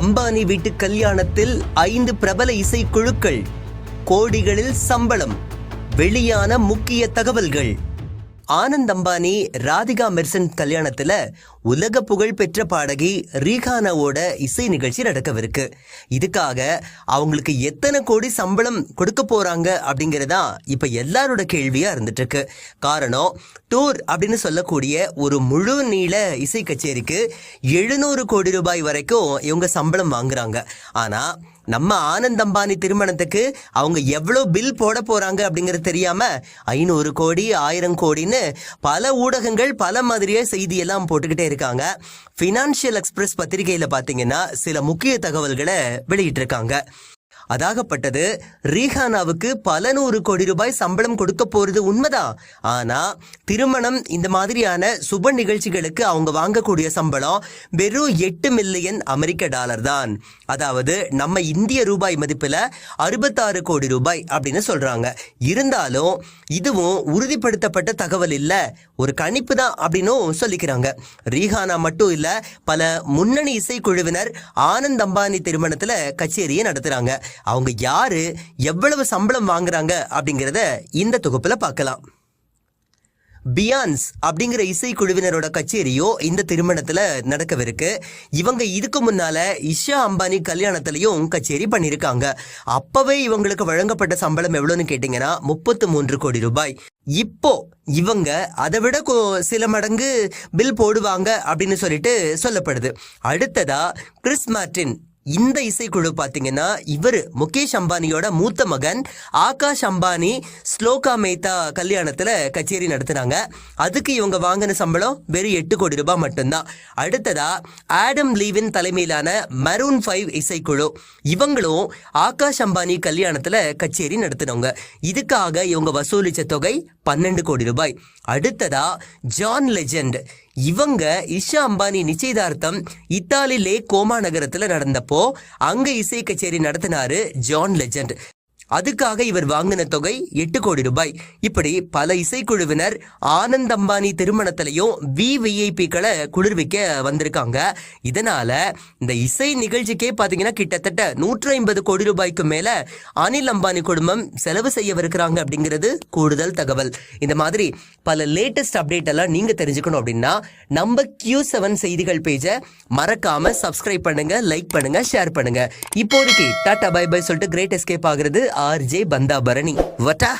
அம்பானி வீட்டு கல்யாணத்தில் ஐந்து பிரபல இசைக்குழுக்கள் கோடிகளில் சம்பளம் வெளியான முக்கிய தகவல்கள். ஆனந்த் அம்பானி ராதிகா மெர்சன் கல்யாணத்தில் உலக புகழ் பெற்ற பாடகி ரீகானாவோட இசை நிகழ்ச்சி நடக்கவிருக்கு. இதுக்காக அவங்களுக்கு எத்தனை கோடி சம்பளம் கொடுக்க போகிறாங்க அப்படிங்கிறதா இப்போ எல்லாரோட கேள்வியாக இருந்துட்டுருக்கு. காரணம் டூர் அப்படின்னு சொல்லக்கூடிய ஒரு முழு நீள இசை கச்சேரிக்கு எழுநூறு கோடி ரூபாய் வரைக்கும் இவங்க சம்பளம் வாங்குறாங்க. ஆனால் நம்ம ஆனந்த் அம்பானி திருமணத்துக்கு அவங்க எவ்வளோ பில் போட போறாங்க அப்படிங்கிறது தெரியாம ஐநூறு கோடி ஆயிரம் கோடின்னு பல ஊடகங்கள் பல மாதிரியே செய்தியெல்லாம் போட்டுக்கிட்டே இருக்காங்க. ஃபினான்ஷியல் எக்ஸ்பிரஸ் பத்திரிகையில் பார்த்தீங்கன்னா சில முக்கிய தகவல்களை வெளியிட்டிருக்காங்க. அதாகப்பட்டது. ரீஹானாவுக்கு பல நூறு கோடி ரூபாய் சம்பளம் கொடுக்க போறது உண்மைதான் ஆனா திருமணம் இந்த மாதிரியான சுப நிகழ்ச்சிகளுக்கு அவங்க வாங்கக்கூடிய சம்பளம் வெறும் எட்டு மில்லியன் அமெரிக்க டாலர் தான். அதாவது நம்ம இந்திய ரூபாய் மதிப்புல அறுபத்தாறு கோடி ரூபாய் அப்படின்னு சொல்றாங்க. இருந்தாலும் இதுவும் உறுதிப்படுத்தப்பட்ட தகவல் இல்ல. ஒரு கணிப்பு தான் அப்படின்னும் சொல்லிக்கிறாங்க. ரீஹானா மட்டும் இல்ல பல முன்னணி இசைக்குழுவினர் ஆனந்த் அம்பானி திருமணத்துல கச்சேரியை நடத்துறாங்க. அவங்க யாரு எவ்வளவு சம்பளம் வாங்குறாங்க அப்படிங்கிறத இந்த தொகுப்புல பார்க்கலாம். பியான்ஸ் அப்படிங்கிற இசைக்குழுவினரோட கச்சேரியோ இந்த திருமணத்தில் நடக்கவிருக்கு. இவங்க இதுக்கு முன்னால இஷா அம்பானி கல்யாணத்திலையும் கச்சேரி பண்ணியிருக்காங்க அப்பவே இவங்களுக்கு வழங்கப்பட்ட சம்பளம் எவ்வளோன்னு கேட்டிங்கன்னா முப்பத்து மூன்று கோடி ரூபாய். இப்போ இவங்க அதை விட சில மடங்கு பில் போடுவாங்க அப்படின்னு சொல்லிட்டு சொல்லப்படுது. அடுத்ததா கிறிஸ் மார்டின் இந்த இசைக்குழு பார்த்தீங்கன்னா இவர் முகேஷ் அம்பானியோட மூத்த மகன் ஆகாஷ் அம்பானி ஸ்லோகா மேத்தா கல்யாணத்தில் கச்சேரி நடத்துனாங்க. அதுக்கு இவங்க வாங்கின சம்பளம் வெறும் எட்டு கோடி ரூபாய் மட்டும்தான். அடுத்ததா ஆடம் லீவின் தலைமையிலான மரூன் ஃபைவ் இசைக்குழு. இவங்களும் ஆகாஷ் அம்பானி கல்யாணத்தில் கச்சேரி நடத்தினவங்க. இதுக்காக இவங்க வசூலித்த தொகை பன்னெண்டு கோடி ரூபாய். அடுத்ததா ஜான் லெஜெண்ட். இவங்க இஷா அம்பானி நிச்சயதார்த்தம் இத்தாலி லே கோமா நகரத்துல நடந்தப்போ அங்க இசை கச்சேரி நடத்தினாரு ஜான் லெஜெண்ட். அதுக்காக இவர் வாங்கின தொகை எட்டு கோடி ரூபாய். இப்படி பல இசைக்குழுவினர் ஆனந்த் அம்பானி திருமணத்திலையும் விஐபிக்களை குளிர்விக்க வந்திருக்காங்க. இதனால இந்த இசை நிகழ்ச்சிக்கே பார்த்தீங்கன்னா கிட்டத்தட்ட நூற்றி ஐம்பது கோடி ரூபாய்க்கு மேல அனில் அம்பானி குடும்பம் செலவு செய்யவிருக்கிறாங்க அப்படிங்கிறது கூடுதல் தகவல். இந்த மாதிரி பல லேட்டஸ்ட் அப்டேட் எல்லாம் நீங்க தெரிஞ்சுக்கணும் அப்படின்னா நம்ம கியூ செவன் செய்திகள் பேஜை மறக்காம சப்ஸ்கிரைப் பண்ணுங்க லைக் பண்ணுங்க ஷேர் பண்ணுங்க. இப்போதைக்கு டாடா பை பை சொல்லிட்டு கிரேட் எஸ்கேப் ஆகுறது आर जे बंदा बरनी वटा।